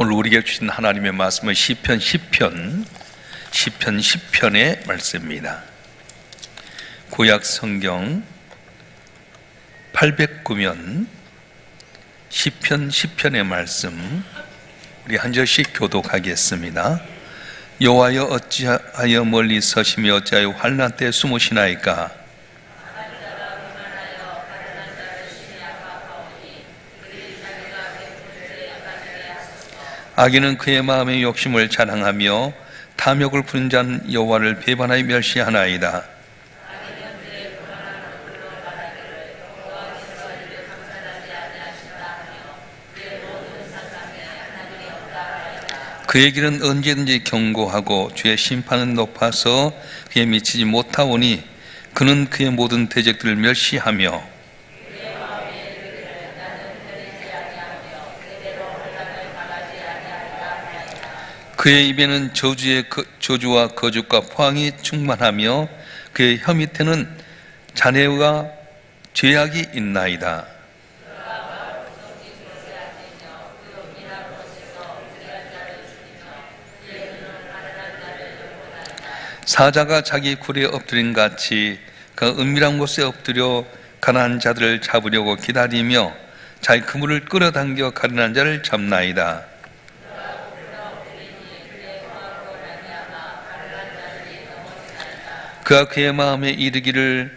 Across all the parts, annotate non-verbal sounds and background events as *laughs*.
오늘 우리에게 주신 하나님의 말씀은 시편 10편 시편 10편의 말씀입니다. 구약 성경 809면 시편 10편의 말씀 우리 한 절씩 교독하겠습니다. 여호와여 어찌하여 멀리 서시며 어찌하여 환난 때 숨으시나이까 악인은 그의 마음의 욕심을 자랑하며 탐욕을 부린 자는 여호와를 배반하여 멸시하나이다. 그의 길은 언제든지 경고하고 주의 심판은 높아서 그에 미치지 못하오니 그는 그의 모든 대적들을 멸시하며 그의 입에는 저주의 거- 저주와 거죽과 포항이 충만하며 그의 혀 밑에는 잔해와 죄악이 있나이다. 사자가 자기 굴에 엎드린 같이 그 은밀한 곳에 엎드려 가난한 자들을 잡으려고 기다리며 자기 그물을 끌어당겨 가난한 자를 잡나이다. 그가 그의 마음에 이르기를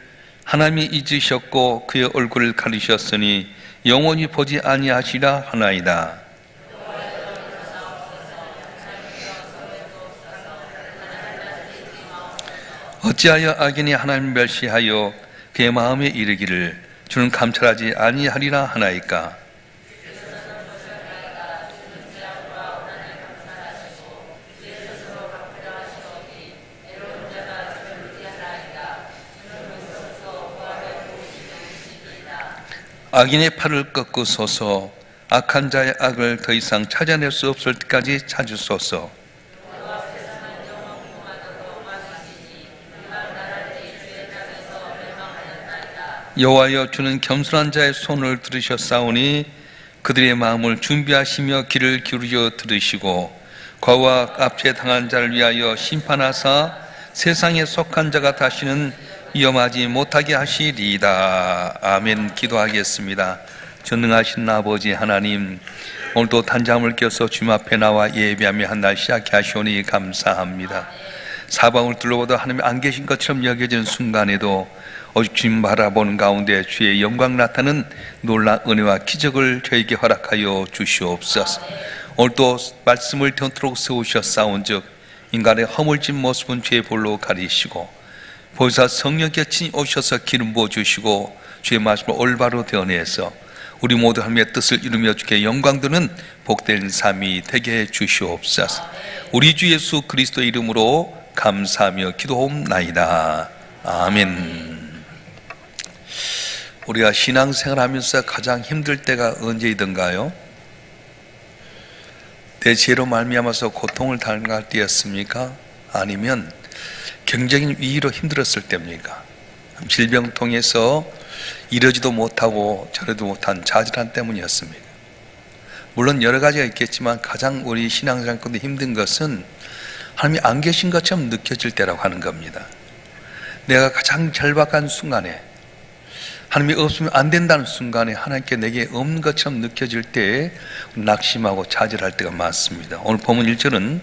하나님이 잊으셨고 그의 얼굴을 가리셨으니 영원히 보지 아니하시라 하나이다. 어찌하여 악인이 하나님 멸시하여 그의 마음에 이르기를 주는 감찰하지 아니하리라 하나이까 악인의 팔을 꺾으소서 악한 자의 악을 더 이상 찾아낼 수 없을 때까지 찾으소서. 여호와여 주는 겸손한 자의 손을 들으셨사오니 그들의 마음을 준비하시며 귀를 기울여 들으시고 과와 압제 당한 자를 위하여 심판하사 세상에 속한 자가 다시는 위험하지 못하게 하시리이다. 아멘. 기도하겠습니다. 전능하신 아버지 하나님, 오늘도 단잠을 껴서 주님 앞에 나와 예배하며 한 날 시작해 하시오니 감사합니다. 사방을 둘러보다 하나님 안 계신 것처럼 여겨지는 순간에도 오직 주님 바라보는 가운데 주의 영광 나타나는 놀란 은혜와 기적을 저에게 허락하여 주시옵소서. 오늘도 말씀을 던토록 세우셨사온즉 인간의 허물진 모습은 죄의 볼로 가리시고 보이사 성령께 친히 오셔서 기름 부어 주시고 주의 말씀을 올바로 되어내서 우리 모두 하나님의 뜻을 이루며 주께 영광 드는 복된 삶이 되게 해 주시옵소서. 우리 주 예수 그리스도 이름으로 감사하며 기도옵나이다. 아멘. 우리가 신앙생활하면서 가장 힘들 때가 언제이던가요? 내 죄로 말미암아서 고통을 당할 때였습니까? 아니면 경쟁인 위기로 힘들었을 때입니까? 질병 통해서 이러지도 못하고 저러도 못한 자질한 때문이었습니까? 물론 여러 가지가 있겠지만 가장 우리 신앙생활 가운데 힘든 것은 하나님이 안 계신 것처럼 느껴질 때라고 하는 겁니다. 내가 가장 절박한 순간에 하나님이 없으면 안 된다는 순간에 하나님께 내게 없는 것처럼 느껴질 때 낙심하고 좌절할 때가 많습니다. 오늘 본문 1절은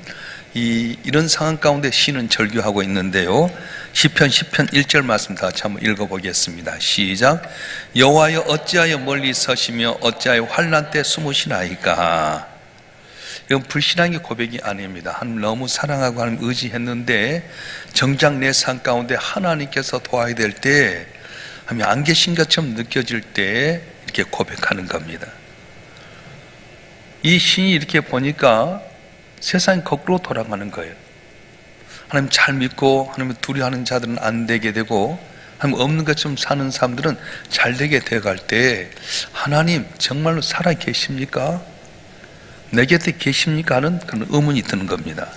이, 이런 상황 가운데 시는 절규하고 있는데요. 시편 10편 1절 말씀 다 같이 한번 읽어보겠습니다. 시작. 여호와여 어찌하여 멀리 서시며 어찌하여 환난 때 숨으시나이까. 이건 불신앙의 고백이 아닙니다. 하나님 너무 사랑하고 하나님 의지했는데 정작 내 삶 가운데 하나님께서 도와야 될 때 하나님 안 계신 것처럼 느껴질 때 이렇게 고백하는 겁니다. 이 신이 이렇게 보니까 세상이 거꾸로 돌아가는 거예요. 하나님 잘 믿고 하나님 두려워하는 자들은 안 되게 되고 하나님 없는 것처럼 사는 사람들은 잘 되게 돼갈 때 하나님 정말로 살아 계십니까? 내 곁에 계십니까? 하는 그런 의문이 드는 겁니다.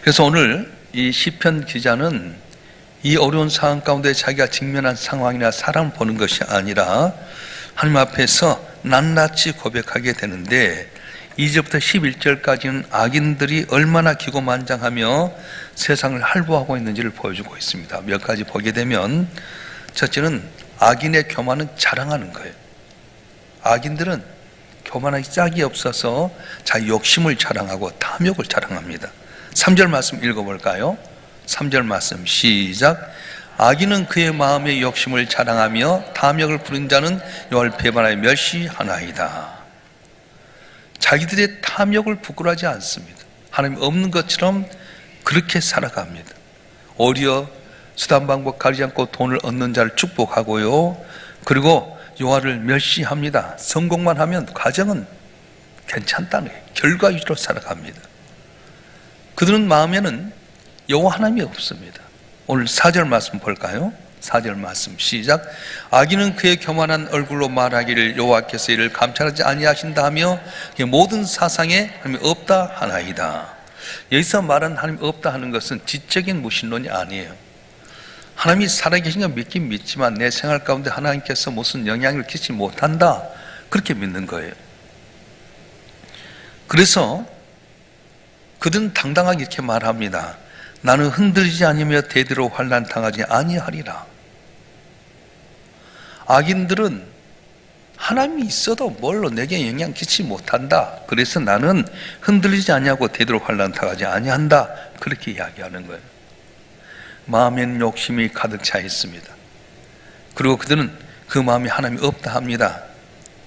그래서 오늘 이 시편 기자는 이 어려운 상황 가운데 자기가 직면한 상황이나 사람을 보는 것이 아니라 하나님 앞에서 낱낱이 고백하게 되는데 2절부터 11절까지는 악인들이 얼마나 기고만장하며 세상을 할부하고 있는지를 보여주고 있습니다. 몇 가지 보게 되면 첫째는 악인의 교만은 자랑하는 거예요. 악인들은 교만하기 짝이 없어서 자 욕심을 자랑하고 탐욕을 자랑합니다. 3절 말씀 읽어볼까요? 3절 말씀 시작 악인은 그의 마음의 욕심을 자랑하며 탐욕을 부린 자는 배반하여 멸시하나이다. 자기들의 탐욕을 부끄러워하지 않습니다. 하나님 없는 것처럼 그렇게 살아갑니다. 오히려 수단 방법 가리지 않고 돈을 얻는 자를 축복하고요. 그리고 여호와를 멸시합니다. 성공만 하면 과정은 괜찮다는. 결과 위주로 살아갑니다. 그들은 마음에는 여호와 하나님이 없습니다. 오늘 4절 말씀 볼까요? 4절 말씀 시작. 악인은 그의 교만한 얼굴로 말하기를 여호와께서 이를 감찰하지 아니하신다 하며 모든 사상에 하나님이 없다 하나이다. 여기서 말한 하나님 없다 하는 것은 지적인 무신론이 아니에요. 하나님이 살아계신 건 믿긴 믿지만 내 생활 가운데 하나님께서 무슨 영향을 끼치지 못한다. 그렇게 믿는 거예요. 그래서 그들은 당당하게 이렇게 말합니다 나는 흔들리지 아니며 대대로 환난 당하지 아니하리라. 악인들은 하나님이 있어도 뭘로 내게 영향 끼치지 못한다. 그래서 나는 흔들리지 아니하고 대대로 환난 당하지 아니한다. 그렇게 이야기하는 거예요. 마음에는 욕심이 가득 차 있습니다. 그리고 그들은 그 마음에 하나님이 없다 합니다.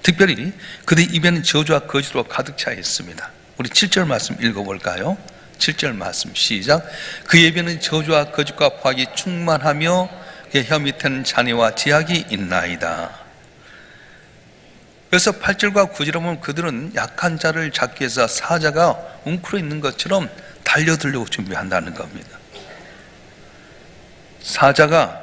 특별히 그들 입에는 저주와 거짓으로 가득 차 있습니다. 우리 7절 말씀 읽어볼까요? 7절 말씀 시작. 그 예배는 저주와 거짓과 파악이 충만하며 그혀 밑에는 잔해와 지약이 있나이다. 그래서 8절과 9절에 보면 그들은 약한 자를 잡기 위해서 사자가 웅크러 있는 것처럼 달려들려고 준비한다는 겁니다. 사자가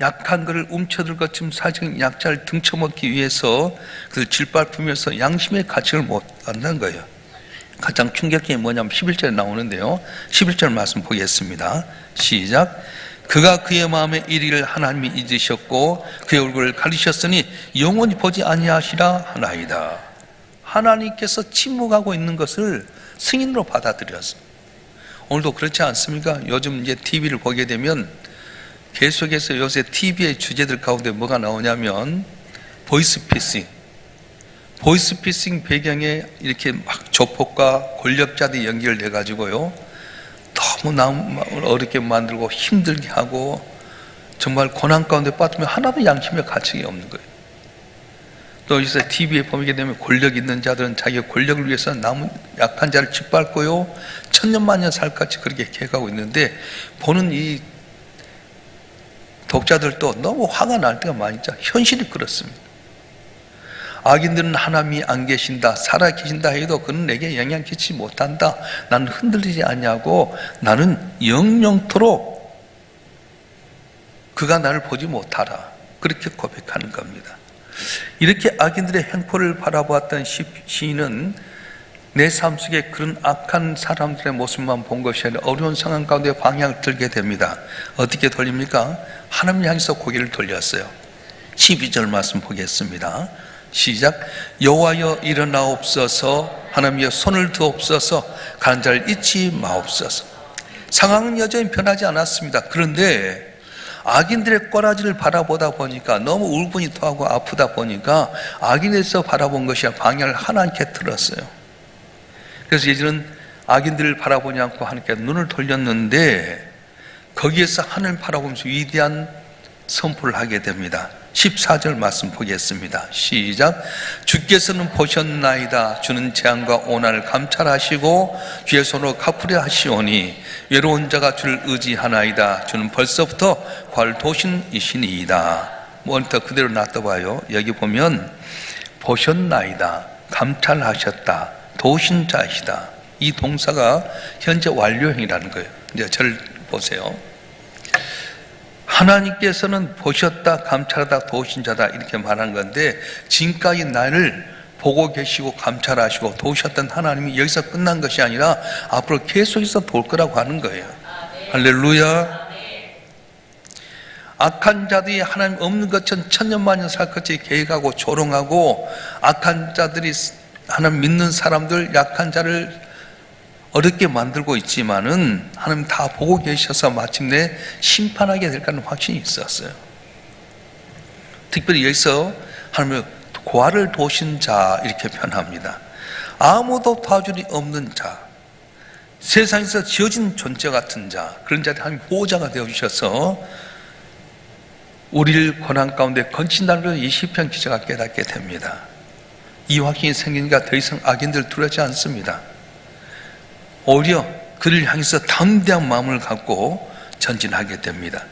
약한 그를 움켜들 것처럼 사정 약자를 등쳐먹기 위해서 그를 질밟으면서 양심의 가치를 못 안다는 거예요 가장 충격적인 뭐냐면 11절에 나오는데요. 11절 말씀 보겠습니다. 시작. 그가 그의 마음에 이리를 하나님이 잊으셨고 그의 얼굴을 가리셨으니 영원히 보지 아니하시라 하나이다. 하나님께서 침묵하고 있는 것을 승인으로 받아들였어. 오늘도 그렇지 않습니까? 요즘 이제 TV를 보게 되면 계속해서 요새 TV의 주제들 가운데 뭐가 나오냐면 보이스 피싱 보이스피싱 배경에 이렇게 막 조폭과 권력자들이 연결돼 가지고요 너무 남 어렵게 만들고 힘들게 하고 정말 고난 가운데 빠뜨면 하나도 양심의 가책이 없는 거예요. 또 여기서 TV에 보게 되면 권력 있는 자들은 자기 권력을 위해서 남은 약한 자를 짓밟고요 천년만년 살같이 그렇게 해가고 있는데 보는 이 독자들도 너무 화가 날 때가 많이 있죠. 현실이 그렇습니다. 악인들은 하나님이 안 계신다, 살아 계신다 해도 그는 내게 영향 끼치지 못한다. 나는 흔들리지 않냐고 나는 영영토록 그가 나를 보지 못하라. 그렇게 고백하는 겁니다. 이렇게 악인들의 행포를 바라보았던 시- 시인은 내 삶 속에 그런 악한 사람들의 모습만 본 것이 아니라 어려운 상황 가운데 방향을 들게 됩니다. 어떻게 돌립니까? 하나님 향해서 고개를 돌렸어요. 12절 말씀 보겠습니다. 시작. 여호와여 일어나옵소서. 하나님여 손을 드옵소서. 가는 자를 잊지 마옵소서. 상황은 여전히 변하지 않았습니다. 그런데 악인들의 꼬라지를 바라보다 보니까 너무 울분이 토하고 아프다 보니까 악인에서 바라본 것이 방향을 하나님께 틀었어요. 그래서 이제는 악인들을 바라보지 않고 하나님께 눈을 돌렸는데 거기에서 하늘 바라보면서 위대한 선포를 하게 됩니다 14절 말씀 보겠습니다. 시작. 주께서는 보셨나이다. 주는 재앙과 오난을 감찰하시고 주의 손으로 갚으려 하시오니 외로운 자가 주를 의지하나이다. 주는 벌써부터 관 도신이시니이다. 뭐더 그대로 놔둬봐요. 여기 보면 보셨나이다. 감찰하셨다. 도신자이시다. 이 동사가 현재 완료형이라는 거예요. 이제 저를 보세요. 하나님께서는 보셨다, 감찰하다, 도우신 자다 이렇게 말한 건데 지금까지 나를 보고 계시고 감찰하시고 도우셨던 하나님이 여기서 끝난 것이 아니라 앞으로 계속해서 볼 거라고 하는 거예요. 할렐루야. 악한 자들이 하나님 없는 것처럼 천년만년 살 것이 계획하고 조롱하고 악한 자들이 하나님 믿는 사람들 약한 자를 어렵게 만들고 있지만은 하나님 다 보고 계셔서 마침내 심판하게 될 거라는 확신이 있었어요. 특별히 여기서 하나님의 고아를 도신 자 이렇게 표현합니다. 아무도 도와줄이 없는 자, 세상에서 지어진 존재 같은 자, 그런 자들 하나님 보호자가 되어 주셔서 우리를 고난 가운데 건친다는 걸이 시편 기자가 깨닫게 됩니다. 이 확신이 생기니까 더 이상 악인들 두려지 않습니다. 오히려 그를 향해서 담대한 마음을 갖고 전진하게 됩니다.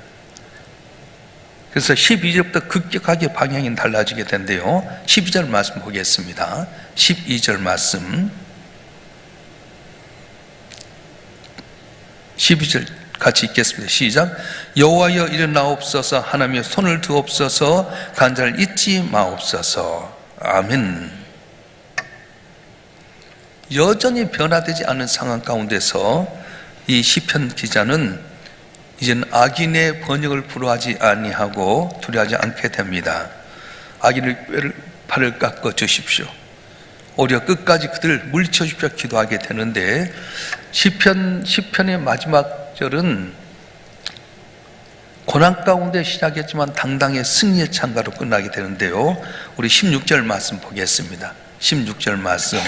그래서 12절부터 급격하게 방향이 달라지게 된대요. 12절 말씀 보겠습니다. 12절 말씀. 12절 같이 읽겠습니다. 시작. 여호와여 일어나옵소서 하나님의 손을 두옵소서 간절을 잊지 마옵소서. 아멘. 여전히 변화되지 않은 상황 가운데서 이 시편 기자는 이제는 악인의 번역을 불허하지 아니하고 두려워하지 않게 됩니다. 악인의 뼈를 팔을 깎아 주십시오. 오히려 끝까지 그들을 물리쳐 주십시오 기도하게 되는데 시편 시편의 마지막 절은 고난 가운데 시작했지만 당당의 승리의 창가로 끝나게 되는데요. 우리 16절 말씀 보겠습니다. 16절 말씀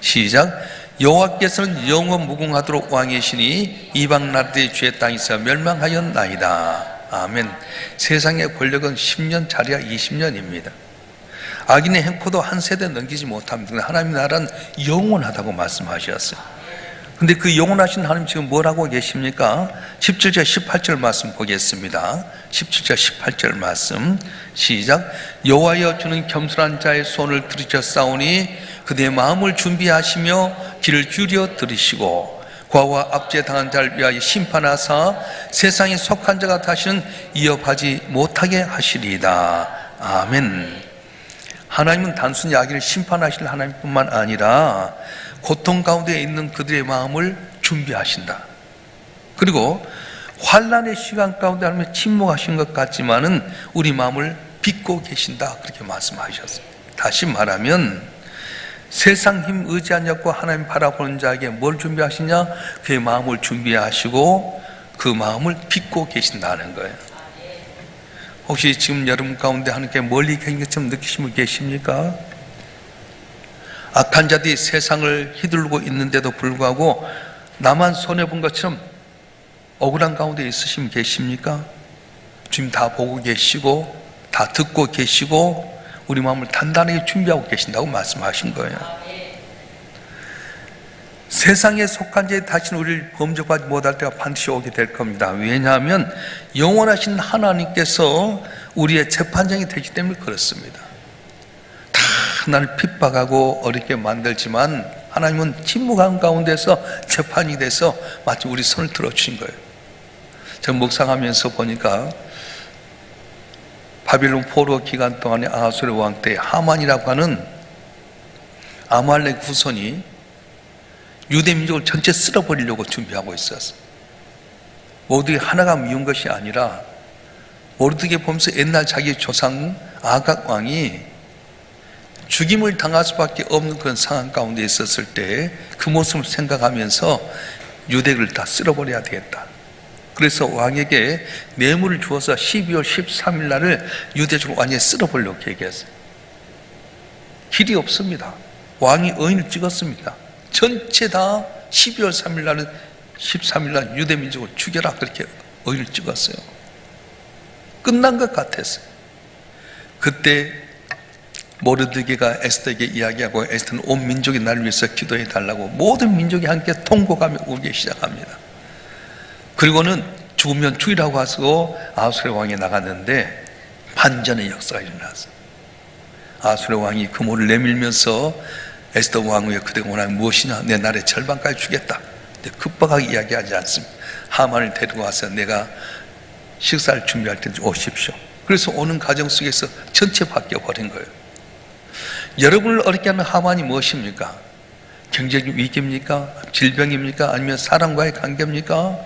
시작 여호와께서는 영원 무궁하도록 왕이시니 이방 나라들의 죄 땅에서 멸망하였나이다. 아멘. 세상의 권력은 10년 자리야 20년입니다. 악인의 행포도 한 세대 넘기지 못합니다. 하나님 나라는 영원하다고 말씀하셨어요. 근데 그 영원하신 하나님 지금 뭘 하고 계십니까? 17절 18절 말씀 보겠습니다. 17절 18절 말씀 시작 여호와여 주는 겸손한 자의 손을 들으셨사오니 그대의 마음을 준비하시며 귀를 기울여 들으시고 과와 압제 당한 자를 위하여 심판하사 세상에 속한 자가 다시는 이어하지 못하게 하시리이다. 아멘. 하나님은 단순히 악인을 심판하실 하나님뿐만 아니라 고통 가운데 있는 그들의 마음을 준비하신다. 그리고 환란의 시간 가운데 하나님 침묵하신 것 같지만은 우리 마음을 빚고 계신다. 그렇게 말씀하셨어요. 다시 말하면 세상 힘 의지한 자고 하나님 바라보는 자에게 뭘 준비하시냐? 그의 마음을 준비하시고 그 마음을 빚고 계신다는 거예요. 혹시 지금 여러분 가운데 하나님께 멀리 계신 것처럼 느끼시면 계십니까? 악한 자들이 세상을 휘둘르고 있는데도 불구하고 나만 손해본 것처럼 억울한 가운데 있으시면 계십니까? 주님 다 보고 계시고 다 듣고 계시고 우리 마음을 단단하게 준비하고 계신다고 말씀하신 거예요. 세상에 속한 자에 다시는 우리를 범접하지 못할 때가 반드시 오게 될 겁니다. 왜냐하면 영원하신 하나님께서 우리의 재판장이 되기 때문에 그렇습니다. 다 나를 핍박하고 어렵게 만들지만 하나님은 침묵한 가운데서 재판이 돼서 마치 우리 손을 들어주신 거예요. 제가 묵상하면서 보니까 바빌론 포로 기간 동안에 아하수르 왕 때 하만이라고 하는 아말렉 후손이 유대 민족을 전체 쓸어버리려고 준비하고 있었어요. 모두 하나가 미운 것이 아니라 모르드게 보면서 옛날 자기 조상 아각 왕이 죽임을 당할 수밖에 없는 그런 상황 가운데 있었을 때 그 모습을 생각하면서 유대를 다 쓸어버려야 되겠다. 그래서 왕에게 뇌물을 주어서 12월 13일 날을 유대족을 완전히 쓸어버리려고 얘기했어요. 길이 없습니다. 왕이 의인을 찍었습니다. 전체 다 12월 3일 날은 13일 날 유대 민족을 죽여라 그렇게 의인을 찍었어요. 끝난 것 같았어요. 그때 모르드게가 에스더에게 이야기하고 에스더는 온 민족이 나를 위해서 기도해 달라고 모든 민족이 함께 통곡하며 울기 시작합니다. 그리고는 죽으면 죽이라고 하고 아수르 왕이 나갔는데 반전의 역사가 일어났어요. 아수르 왕이 그모를 내밀면서 에스더 왕후의 그대가 원하는 무엇이냐 내 날의 절반까지 주겠다. 급박하게 이야기하지 않습니다. 하만을 데리고 와서 내가 식사를 준비할 때 오십시오. 그래서 오는 과정 속에서 전체 바뀌어 버린 거예요. 여러분을 어렵게 하는 하만이 무엇입니까? 경제적 위기입니까? 질병입니까? 아니면 사람과의 관계입니까?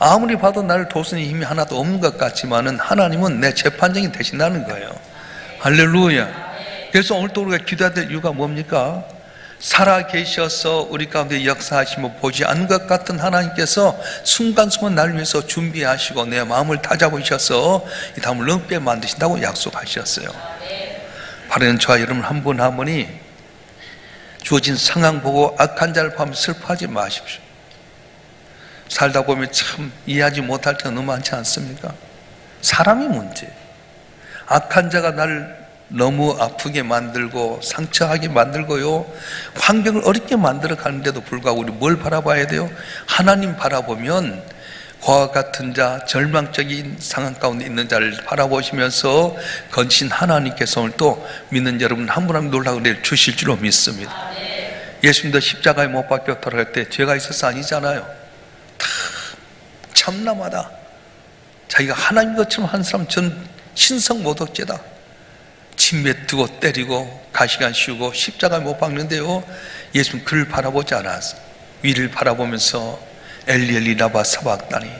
아무리 봐도 나를 도우시는 힘이 하나도 없는 것 같지만은 하나님은 내 재판장이 되신다는 거예요. 할렐루야. 그래서 오늘 또 우리가 기도해야 될 이유가 뭡니까? 살아 계셔서 우리 가운데 역사하시며 보지 않는 것 같은 하나님께서 순간순간 나를 위해서 준비하시고 내 마음을 다잡으셔서 이 다음을 넘게 만드신다고 약속하셨어요. 바르는 저와 여러분 한 분 한 분이 주어진 상황 보고 악한 자를 보면 슬퍼하지 마십시오. 살다 보면 참 이해하지 못할 때가 너무 많지 않습니까? 사람이 문제. 악한 자가 나를 너무 아프게 만들고 상처하게 만들고요. 환경을 어렵게 만들어 가는데도 불구하고 우리 뭘 바라봐야 돼요? 하나님 바라보면 그와 같은 자, 절망적인 상황 가운데 있는 자를 바라보시면서 건신 하나님께서 오늘 또 믿는 여러분 한 분 한 분 놀라운 은혜를 주실 줄로 믿습니다. 예수님도 십자가에 못 박혀 돌아갈 때 죄가 있어서 아니잖아요. 다 참남하다. 자기가 하나님 것처럼 한 사람 전 신성 모독죄다. 침뱉고 때리고 가시간 씌우고 십자가에 못 박는데요. 예수님 그를 바라보지 않았어. 위를 바라보면서 엘리엘리 라바 사박다니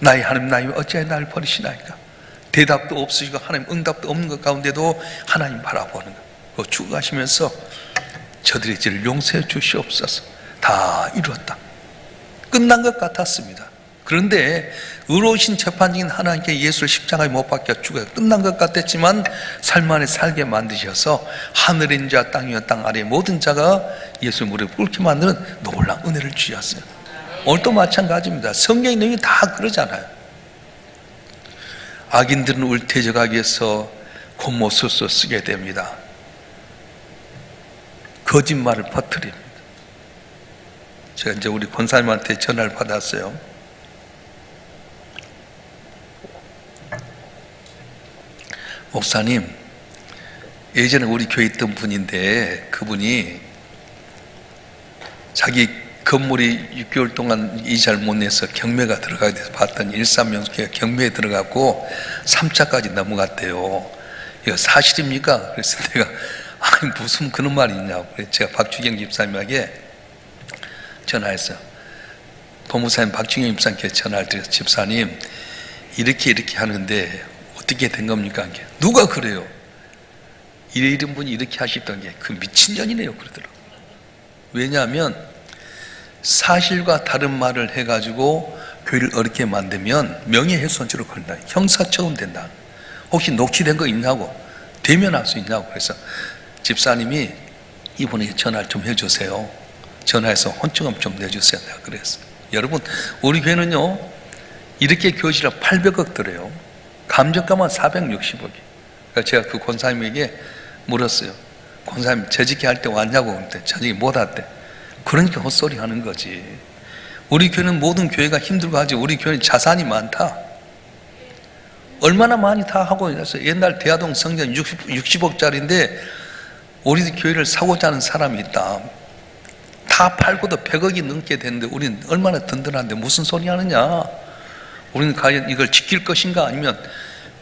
나의 하나님 나님 어찌하여 나를 버리시나이까 대답도 없으시고 하나님 응답도 없는 것 가운데도 하나님 바라보는 거. 그 죽어가시면서 저들의 죄를 용서해 주시옵소서. 다 이루었다. 끝난 것 같았습니다. 그런데 의로우신 재판장인 하나님께 예수를 십자가에 못 박혀 죽어요. 끝난 것 같았지만 삶 안에 살게 만드셔서 하늘인 자 땅이여 땅 아래 모든 자가 예수 무릎 꿇게 만드는 놀라운 은혜를 주셨어요. 오늘도 마찬가지입니다. 성경의 내용이 다 그러잖아요. 악인들은 울태져가기 위해서 곤모소서 쓰게 됩니다. 거짓말을 퍼뜨립니다. 제가 이제 우리 권사님한테 전화를 받았어요. 목사님, 예전에 우리 교회 있던 분인데 그분이 자기 건물이 6개월 동안 이자를 못 내서 경매가 들어가게 돼서 봤더니 일삼명수가 경매에 들어갔고 3차까지 넘어갔대요. 이거 사실입니까? 그래서 *laughs* 내가 아니 무슨 그런 말이 있냐고 제가 박주경 집사님에게 전화했어요. 법무사님 박주경 집사님께 전화를 드려서 집사님 이렇게 이렇게 하는데 어떻게 된 겁니까? 누가 그래요? 이런 분이 이렇게 하시던 게 그 미친년이네요 그러더라고. 왜냐하면 사실과 다른 말을 해가지고 교회를 어렵게 만들면 명예훼손죄로 걸린다. 형사처분 된다. 혹시 녹취된 거 있냐고 대면할 수 있냐고 그래서 집사님이 이분에게 전화를 좀 해주세요. 전화해서 혼청금 좀 내주세요. 내가 그랬어. 여러분 우리 교회는요 이렇게 교실을 800억 들어요. 감정가만 460억이. 그래서 제가 그 권사님에게 물었어요. 권사님 재직기 할때 왔냐고 그랬는데 재직이 못 왔대. 그러니까 헛소리 하는 거지. 우리 교회는 모든 교회가 힘들고 하지 우리 교회는 자산이 많다. 얼마나 많이 다 하고 있어요. 옛날 대화동 성전 60, 60억짜리인데 우리 교회를 사고자 하는 사람이 있다. 다 팔고도 100억이 넘게 되는데 우리는 얼마나 든든한데 무슨 소리 하느냐. 우리는 과연 이걸 지킬 것인가 아니면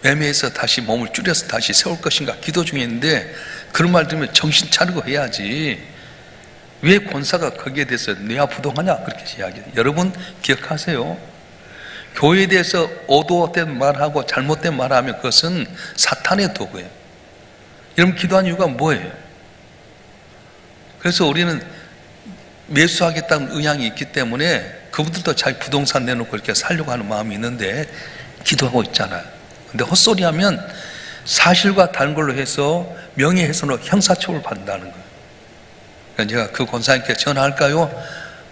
매매해서 다시 몸을 줄여서 다시 세울 것인가 기도 있는데 그런 말 들으면 정신 차리고 해야지. 왜 권사가 거기에 대해서 내야 부동하냐 그렇게 이야기해요. 여러분 기억하세요. 교회에 대해서 오도된 말하고 잘못된 말하면 그것은 사탄의 도구예요. 여러분 기도한 이유가 뭐예요? 그래서 우리는 매수하겠다는 의향이 있기 때문에 그분들도 자기 부동산 내놓고 이렇게 살려고 하는 마음이 있는데 기도하고 있잖아요. 근데 헛소리 하면 사실과 다른 걸로 해서 명예훼손으로 형사처벌 받는다는 거예요. 그러니까 제가 그 권사님께 전화할까요?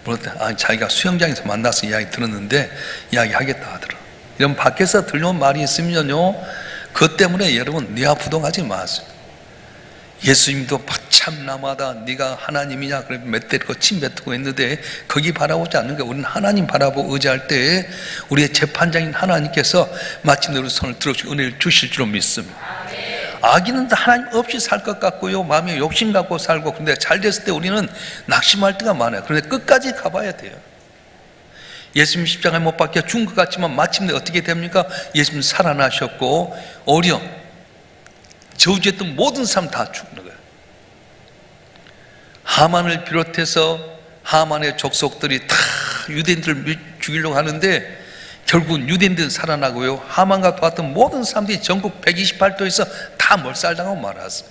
물었더니 아, 자기가 수영장에서 만나서 이야기 들었는데 이야기 하겠다 하더라. 이런 밖에서 들려온 말이 있으면요. 그것 때문에 여러분 뇌아부동하지 마세요. 예수님도 참나마다 네가 하나님이냐 그래 몇 때리고 침 뱉고 했는데 거기 바라보지 않는 거야. 우리는 하나님 바라보고 의지할 때 우리의 재판장인 하나님께서 마침내 우리 손을 들어주시고 은혜를 주실 줄 믿습니다. 아기는 하나님 없이 살 것 같고요. 마음에 욕심 갖고 살고 근데 잘 됐을 때 우리는 낙심할 때가 많아요. 그런데 끝까지 가봐야 돼요. 예수님 십자가에 못 박혀 죽은 것 같지만 마침내 어떻게 됩니까? 예수님 살아나셨고 오히려 저주했던 모든 사람 다 죽는 거예요. 하만을 비롯해서 하만의 족속들이 다 유대인들을 죽이려고 하는데 결국 유대인들은 살아나고요. 하만과 도왔던 모든 사람들이 전국 128도에서 다 몰살당하고 말았어요.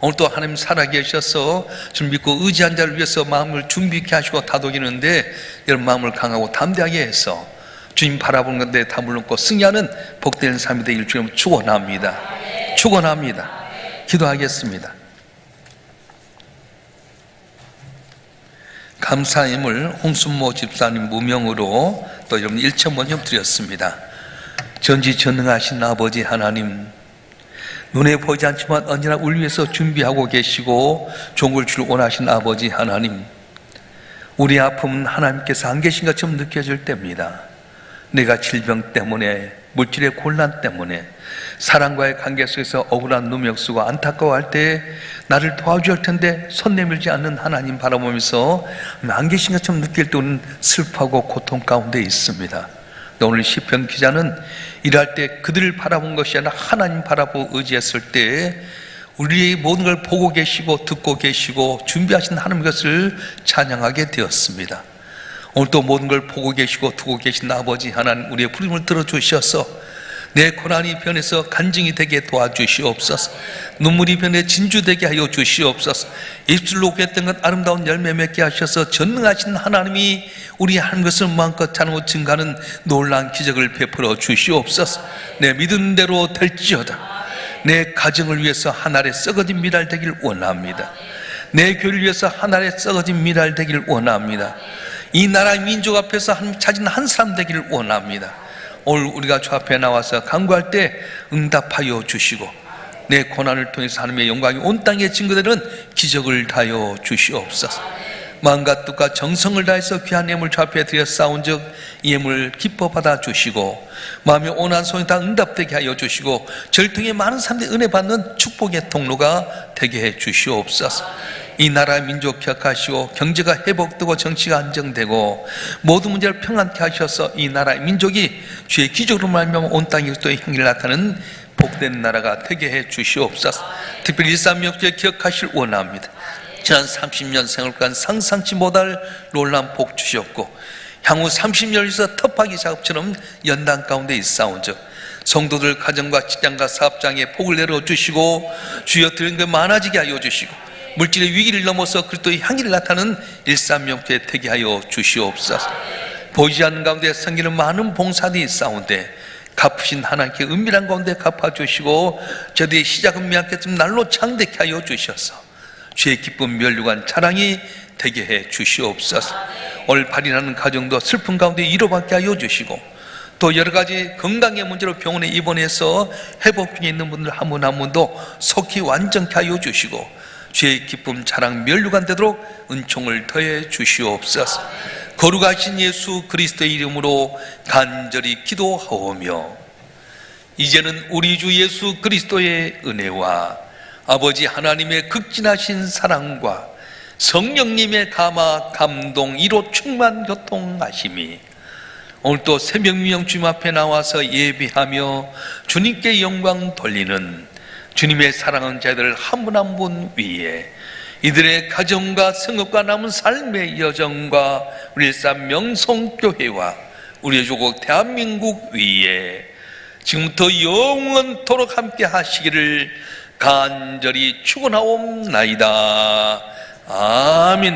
오늘 또 하나님 살아계셔서 좀 믿고 의지한 자를 위해서 마음을 준비케 하시고 다독이는데 여러분 마음을 강하고 담대하게 해서 주님 바라보는 건데 다 물론고 승리하는 복된 삶이 되길 주님 축원합니다. 축원합니다. 기도하겠습니다. 감사임을 홍순모 집사님 무명으로 또 여러분 일천번역 드렸습니다. 전지전능하신 아버지 하나님 눈에 보이지 않지만 언제나 우리 위해서 준비하고 계시고 종을 줄 원하신 아버지 하나님 우리 아픔은 하나님께서 안 계신 것처럼 느껴질 때입니다. 내가 질병 때문에 물질의 곤란 때문에 사랑과의 관계 속에서 억울한 누명수고 안타까워할 때 나를 도와줄 텐데 손 내밀지 않는 하나님 바라보면서 안 계신 것처럼 느낄 때 우리는 슬퍼하고 고통 가운데 있습니다. 오늘 시편 기자는 일할 때 그들을 바라본 것이 아니라 하나님 바라보고 의지했을 때 우리의 모든 걸 보고 계시고 듣고 계시고 준비하신 하나님 것을 찬양하게 되었습니다. 오늘 또 모든 걸 보고 계시고 두고 계신 아버지 하나님 우리의 부름을 들어주셔서 내 고난이 변해서 간증이 되게 도와주시옵소서. 눈물이 변해 진주 되게 하여 주시옵소서. 입술로 했던 것 아름다운 열매 맺게 하셔서 전능하신 하나님이 우리 한 것을 마음껏 자랑하고 증가하는 놀라운 기적을 베풀어 주시옵소서. 내 믿은 대로 될지어다. 내 가정을 위해서 하늘에 썩어진 미랄 되길 원합니다. 내 교회를 위해서 하늘에 썩어진 미랄 되길 원합니다. 이 나라 민족 앞에서 한, 찾은 한 사람 되기를 원합니다. 오늘 우리가 주 앞에 나와서 간구할 때 응답하여 주시고 내 고난을 통해서 하나님의 영광이 온 땅에 증거되는 기적을 다여 주시옵소서. 마음과 뜻과 정성을 다해서 귀한 예물 주 앞에 드려 싸운 즉 예물 기뻐 받아 주시고 마음의 온한 소원이 다 응답되게 하여 주시고 절통에 많은 사람들이 은혜 받는 축복의 통로가 되게 해 주시옵소서. 이 나라 민족 기억하시고 경제가 회복되고 정치가 안정되고 모든 문제를 평안케 하셔서 이 나라의 민족이 주의 기적으로 말미암아 온 땅에 또 향기를 나타내는 복된 나라가 되게 해 주시옵소서. 특별히 일삼육제 기억하실 원합니다. 지난 30년 생활간 상상치 못할 놀란 복 주셨고 향후 30년에서 터파기 작업처럼 연단 가운데 있사온 즉 성도들 가정과 직장과 사업장에 복을 내려 주시고 주여 드린 것 많아지게 하여 주시고 물질의 위기를 넘어서 그리스도의 향기를 나타내는 일삼명태 되게 하여 주시옵소서. 보이지 않는 가운데 생기는 많은 봉사들이 있사온데 갚으신 하나님께 은밀한 가운데 갚아주시고 저들의 시작은 미약했지만 날로 창대케 하여 주셔서 주의 기쁨 멸류관 자랑이 되게 해 주시옵소서. 오늘 발인하는 가정도 슬픈 가운데 위로받게 하여 주시고 또 여러 가지 건강의 문제로 병원에 입원해서 회복 중에 있는 분들 한 분 한 분도 속히 완전케 하여 주시고 주의 기쁨 자랑 멸류관 되도록 은총을 더해 주시옵소서. 거룩하신 예수 그리스도의 이름으로 간절히 기도하오며 이제는 우리 주 예수 그리스도의 은혜와 아버지 하나님의 극진하신 사랑과 성령님의 감화 감동 이로 충만 교통하심이 오늘 또 새벽 미영 주님 앞에 나와서 예배하며 주님께 영광 돌리는 주님의 사랑하는 자들 한 분 한 분 위에 이들의 가정과 성업과 남은 삶의 여정과 우리 일산 명성교회와 우리의 조국 대한민국 위에 지금부터 영원토록 함께 하시기를 간절히 축원하옵나이다. 아멘.